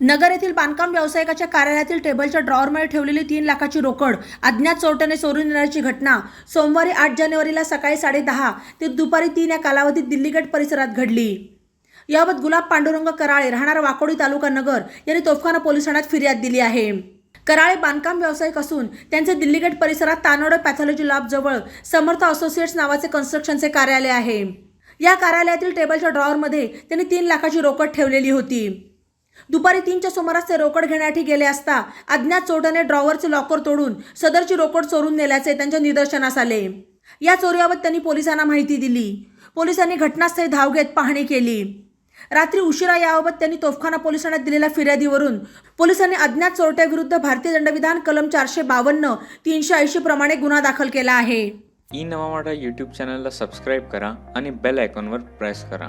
नगर येथील बांधकाम व्यावसायिकाच्या कार्यालयातील टेबलच्या ड्रॉवरमध्ये ठेवलेली तीन लाखाची रोकड अज्ञात चोरट्याने चोरून नेण्याची घटना सोमवारी आठ जानेवारीला सकाळी साडेदहा ते दुपारी तीन या कालावधीत दिल्लीगट परिसरात घडली. याबाबत गुलाब पांडुरंग कराळे राहणार वाकोडी तालुका नगर यांनी तोफखाना पोलीस ठाण्यात फिर्याद दिली आहे. कराळे बांधकाम व्यावसायिक असून त्यांचे दिल्लीगेट परिसरात तानोडे पॅथॉलॉजी लॅबजवळ समर्थ असोसिएट्स नावाचे कन्स्ट्रक्शनचे कार्यालय आहे. या कार्यालयातील टेबलच्या ड्रॉवरमध्ये त्यांनी तीन लाखाची रोकड ठेवलेली होती. दुपारी तीनच्या सुमारास ते रोकड घेण्यासाठी गेले असता अज्ञात चोरट्याने ड्रॉवरचे लॉकर तोडून सदरची रोकड चोरून नेल्याचे त्यांच्या निदर्शनास आले. या चोरीबाबत त्यांनी पोलिसांना माहिती दिली. पोलिसांनी घटनास्थळी धाव घेत पाहणी केली. रात्री उशिरा याबाबत त्यांनी तोफखाना पोलीस ठाण्यात दिलेल्या फिर्यादीवरून पोलिसांनी अज्ञात चोरट्याविरुद्ध भारतीय दंडविधान कलम चारशे बावन्न तीनशे ऐंशी प्रमाणे गुन्हा दाखल केला आहे. ई नवा यूट्यूब चॅनलला सबस्क्राईब करा आणि बेल आयकॉनवर प्रेस करा.